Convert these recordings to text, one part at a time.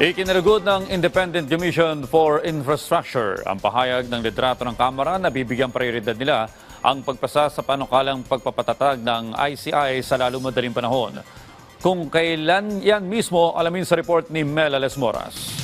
Ikinalugod ng Independent Commission for Infrastructure ang pahayag ng litrato ng Kamara na bibigyang prioridad nila ang pagpasa sa panukalang pagpapatatag ng ICI sa lalo madaling panahon. Kung kailan yan mismo, alamin sa report ni Mel Ales Moras.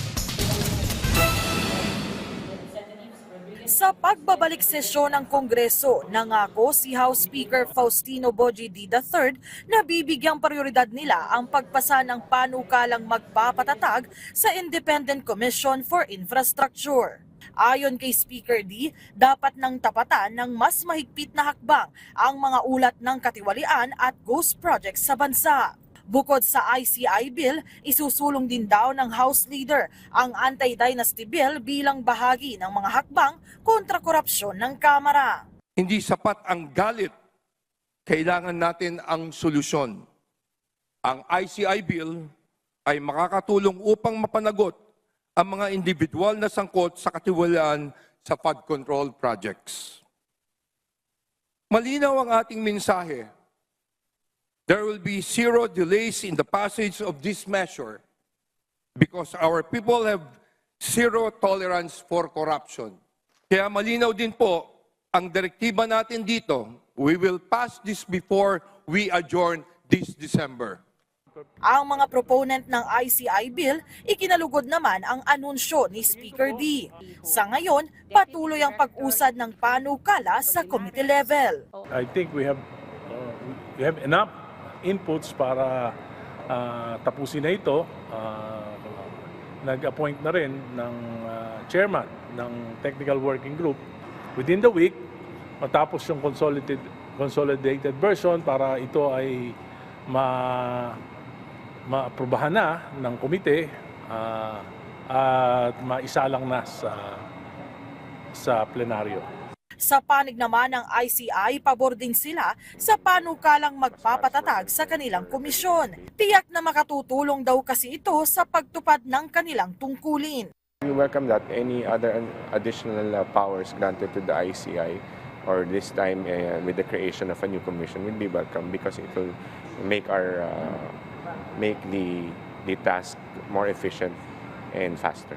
Sa pagbabalik sesyon ng Kongreso, nangako si House Speaker Faustino Boji D. III na bibigyang prioridad nila ang pagpasa ng panukalang magpapatatag sa Independent Commission for Infrastructure. Ayon kay Speaker D, dapat nang tapatan ng mas mahigpit na hakbang ang mga ulat ng katiwalian at ghost projects sa bansa. Bukod sa ICI bill, isusulong din daw ng House Leader ang Anti-Dynasty Bill bilang bahagi ng mga hakbang kontra korupsyon ng Kamara. Hindi sapat ang galit. Kailangan natin ang solusyon. Ang ICI bill ay makakatulong upang mapanagot ang mga individual na sangkot sa katiwalaan sa flood control projects. Malinaw ang ating mensahe. There will be zero delays in the passage of this measure because our people have zero tolerance for corruption. Kaya malinaw din po ang direktiba natin dito. We will pass this before we adjourn this December. Ang mga proponent ng ICI bill, ikinalugod naman ang anunsyo ni Speaker D. Sa ngayon, patuloy ang pag-usad ng panukala sa committee level. I think we have uh, we have enough inputs para uh, tapusin na ito. Uh, nag-appoint na rin ng uh, chairman ng technical working group within the week matapos yung consolidated consolidated version para ito ay ma maaprubahan na ng komite uh, at maisalang na sa sa plenaryo. Sa panig naman ng ICI, pabor din sila sa panukalang magpapatatag sa kanilang komisyon. Tiyak na makatutulong daw kasi ito sa pagtupad ng kanilang tungkulin. We welcome that any other additional uh, powers granted to the ICI or this time uh, with the creation of a new commission will be welcome because it will make our uh, make the the task more efficient and faster.